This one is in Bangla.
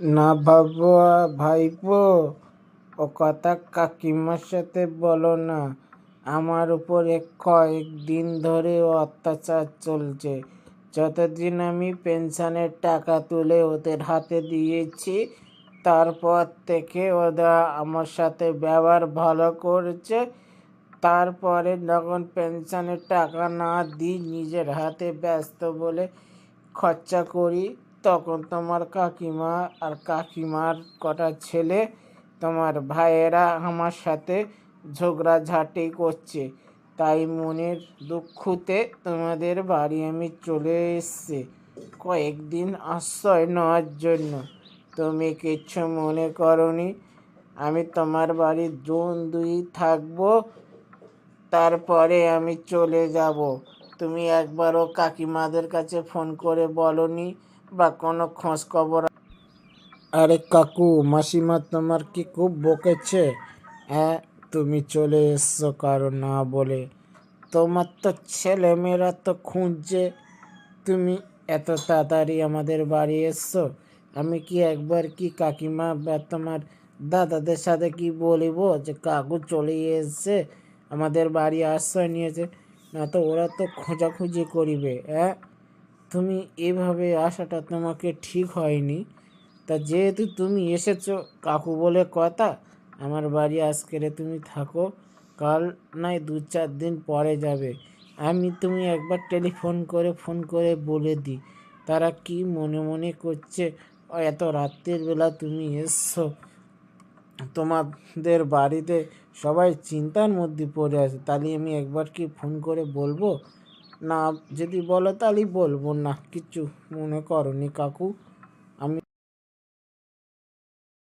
না ভাবো ভাইপো, ও কথা কাকিমার সাথে বলো না। আমার উপরে কয়েকদিন ধরে অত্যাচার চলছে। যতদিন আমি পেনশনের টাকা তুলে ওদের হাতে দিয়েছি, তারপর থেকে ওরা আমার সাথে ব্যবহার ভালো করেছে। তারপরে যখন পেনশনের টাকা না দিই, নিজের হাতে ব্যস্ত বলে খরচা করি। তখন তোমার কাকিমা আর কাকিমার কটা ছেলে, তোমার ভাইয়েরা আমার সাথে ঝগড়াঝাটি করছে। তাই মনের দুঃখতে তোমাদের বাড়ি আমি চলে এসেছি। কয়েকদিন আশ্রয় নেওয়ার জন্য। তুমি কিচ্ছু মনে করনি? আমি তোমার বাড়ির জোন দুই থাকব, তারপরে আমি চলে যাব। তুমি একবারও কাকিমাদের কাছে ফোন করে বলনি? বা কোনো খোঁজ খবর আরে কাকু, মাসিমা তোমার কি খুব বকেছে? হ্যাঁ তুমি চলে এসছো কারও না বলে। তোমার তো ছেলে মেয়েরা তো খুঁজছে। তুমি এত তাড়াতাড়ি আমাদের বাড়ি এসছো? আমি কি একবার কি কাকিমা বা তোমার দাদাদের সাথে কি বলিব যে কাকু চলে এসছে, আমাদের বাড়ি আশ্রয় নিয়েছে? না তো ওরা তো খোঁজাখুঁজি করিবে হ্যাঁ? তুমি এভাবে আসাটা তোমাকে ঠিক হয়নি। তা যেহেতু তুমি এসেছ, কাকু বলে কথা, আমার বাড়ি আজকেরে তুমি থাকো। কাল নয় দু চার দিন পরে যাবে। আমি তুমি একবার টেলিফোন করে ফোন করে বলে দিই, তারা কি মনে মনে করছে, এত রাত্রের বেলা তুমি এসছো। তোমাদের বাড়িতে সবাই চিন্তার মধ্যে পড়ে আছে, তাহলে আমি একবার কি ফোন করে বলব? না যদি বলো তাহলে বলব না। কিছু মনে করনি কাকু।